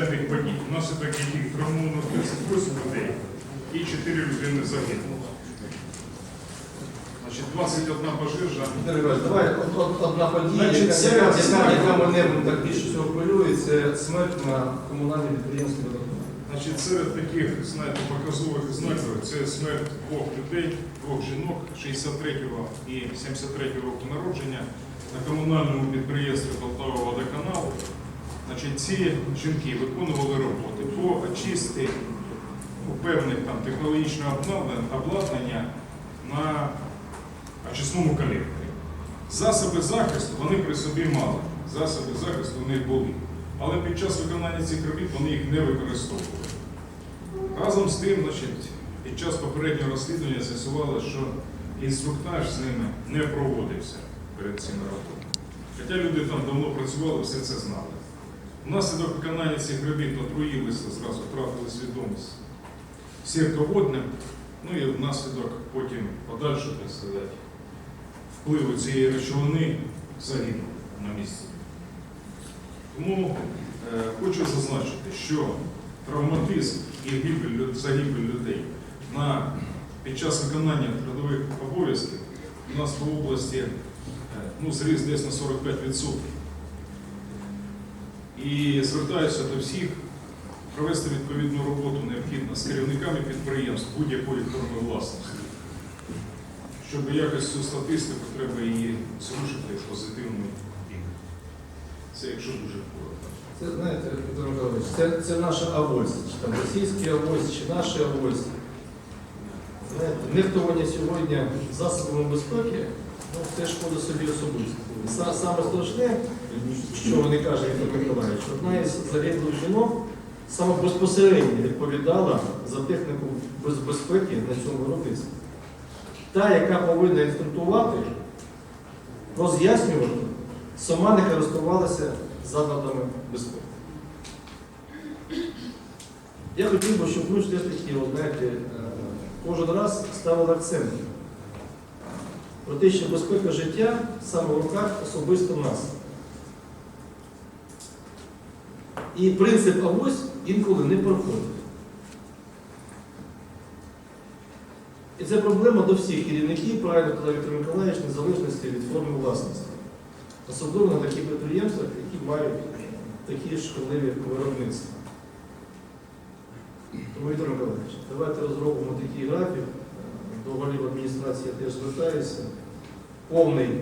надзвичайних подій, внаслідок яких травмовано 38 людей і 4 людини загинуло. Значить, 21 пожежа. Давай од- од- одна подія, Значить, яка, це- яка, це- яка, мене так більше всього хвилює, це смерть на комунальному підприємстві «Водоканал». Значить, серед таких, знаєте, показових знаків це смерть двох людей, двох жінок 63-го і 73-го року народження на комунальному підприємстві Полтава водоканал. Значить, ці жінки виконували роботи по очистці певних там технологічного обладнання- на очисному колекторі. Засоби захисту вони при собі мали. Засоби захисту у них були. Але під час виконання цих робіт вони їх не використовували. Разом з тим, значить, під час попереднього розслідування з'ясували, що інструктаж з ними не проводився перед цими роботами. Хоча люди там давно працювали, все це знали. Внаслідок виконання цих робіт отруїлися, зразу втратили свідомість сірководним, ну і внаслідок потім подальшого, так сказати, впливу цієї речовини загинув на місці. Тому е, хочу зазначити, що травматизм і гибель, загибель людей на, під час виконання трудових обов'язків у нас в області е, ну, зріс десь на 45%. І звертаюся до всіх провести відповідну роботу необхідно з керівниками підприємств будь-якої форми власності. Щоб якось цю статистику треба її зрушити в позитивний бік. Це якщо дуже коротко. Це, знаєте, Петро Михайлович, це, це наша авось, чи там російський авось, чи наші авось. Знаєте, нехтування сьогодні засобами безпеки, ну, це шкода собі особисто. Саме страшне, що вони каже Віктор Миколаївич, одна із загиблих жінок саме безпосередньо відповідала за техніку безпеки на цьому виробництві. Та, яка повинна інструктувати, роз'яснювати, сама не користувалася заходами безпеки. Я хотів би, щоб ми ж такі, знаєте, е, кожен раз ставили акцент про те, що безпека життя саме в руках особисто нас. І принцип авось інколи не проходить. І це проблема до всіх керівників, правильно казав Віктор Миколаївич, незалежності від форми власності. Особливо на таких підприємствах, які мають такі шкідливі виробництва. Тому, Віктор Миколаївич, давайте розробимо такий графік. До голів адміністрації я теж звертаюся. Повний е,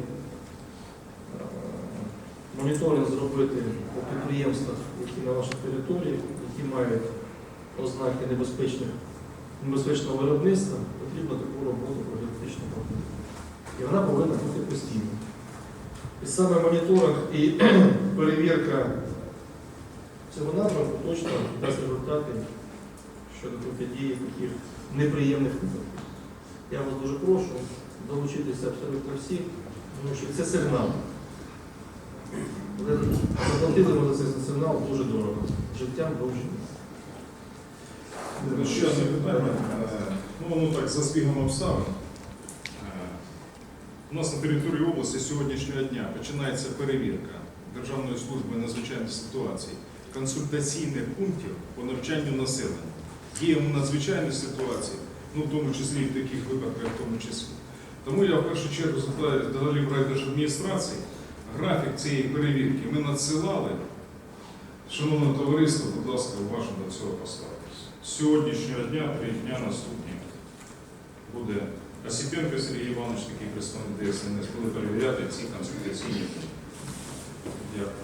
моніторинг зробити по підприємствах, які на вашій території, які мають ознаки небезпечних, небезпечного виробництва, потрібно таку роботу профілактично проводити. І вона повинна бути постійною. І саме моніторинг і перевірка цього напрямку точно дасть результати щодо протидії таких неприємних випадків. Я вас дуже прошу долучитися абсолютно всіх, тому що це сигнал. Заплатили ми за цей сигнал дуже дорого. Життям довжини. Ну, Ще одне питання. Е, Ну, воно так за збігом обставин. Е, У нас на території області сьогоднішнього дня починається перевірка Державної служби надзвичайних ситуацій, консультаційних пунктів по навчанню населення. Діємо надзвичайні ситуації, ну в тому числі і в таких випадках, в тому числі. Тому я в першу чергу звертаюся до голів райдержадміністрації. Графік цієї перевірки ми надсилали. Шановне товариство, будь ласка, уважно до цього поставитись. З сьогоднішнього дня, три дня наступні, буде Осіпенко Сергій Іванович, такий представник ДСНС, буде перевіряти ці консультаційні. Дякую.